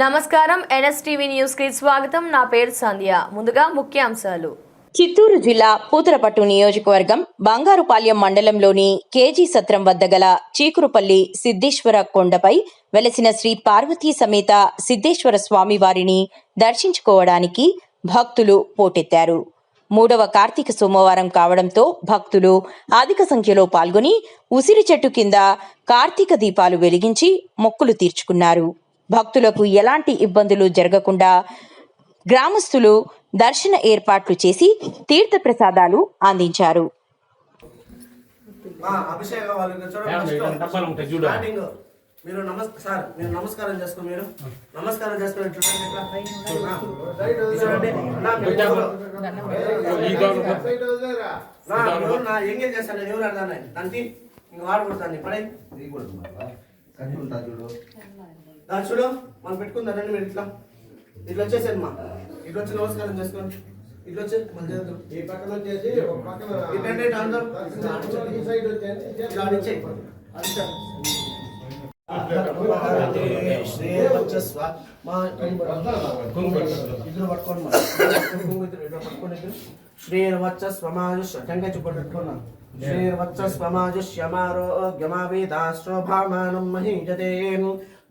నమస్కారం ఎన్ఎస్టీవీ న్యూస్కి స్వాగతం. నా పేరు సంధ్య. ముందుగా ముఖ్యాంశాలు. చిత్తూరు జిల్లా పూతరపట్టు నియోజకవర్గం బంగారుపాలెం మండలంలోని కేజీ సత్రం వద్ద గల చీకురుపల్లి సిద్ధేశ్వర కొండపై వెలసిన శ్రీ పార్వతీ సమేత సిద్ధేశ్వర స్వామి వారిని దర్శించుకోవడానికి భక్తులు పోటెత్తారు. మూడవ కార్తీక సోమవారం కావడంతో భక్తులు అధిక సంఖ్యలో పాల్గొని ఉసిరి చెట్టు కింద కార్తీక దీపాలు వెలిగించి మొక్కులు తీర్చుకున్నారు. భక్తులకు ఎలాంటి ఇబ్బందులు జరగకుండా గ్రామస్తులు దర్శన ఏర్పాట్లు చేసి తీర్థ ప్రసాదాలు అందించారు చూడు. మీరు నమస్ సార్ మీరు నమస్కారం చేసుకో మీరు. నమస్కారం నా ఎంగేజ్ చేస్తాను ఎవరు తంతి ఇంక వాడకూడదు పడే దాని చూడు మనం పెట్టుకుందానండి మీరు ఇట్లా. ఇట్లా వచ్చేసాను మా ఇట్లా వచ్చి నమస్కారం చేసుకోండి. ఇట్లా వచ్చి మళ్ళీ చేద్దాం. ఈ పక్కన వచ్చేసి ఒక ఇటండి అందరూ. ఈ సైడ్ వచ్చేసి ఇట్లా శ్రీర్వచ్చస్వమాయుష్యమారోగ్యమావేదాశ్రోభామానం మహీజతే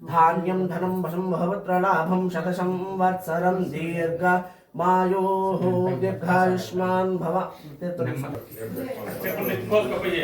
ధాన్యం ధనం వశం భవత్రలాభం శతశం వత్సరం దీర్ఘ మాయో దీర్ఘాయుష్మాన్ భవ చెప్పండి కోసుకపోయి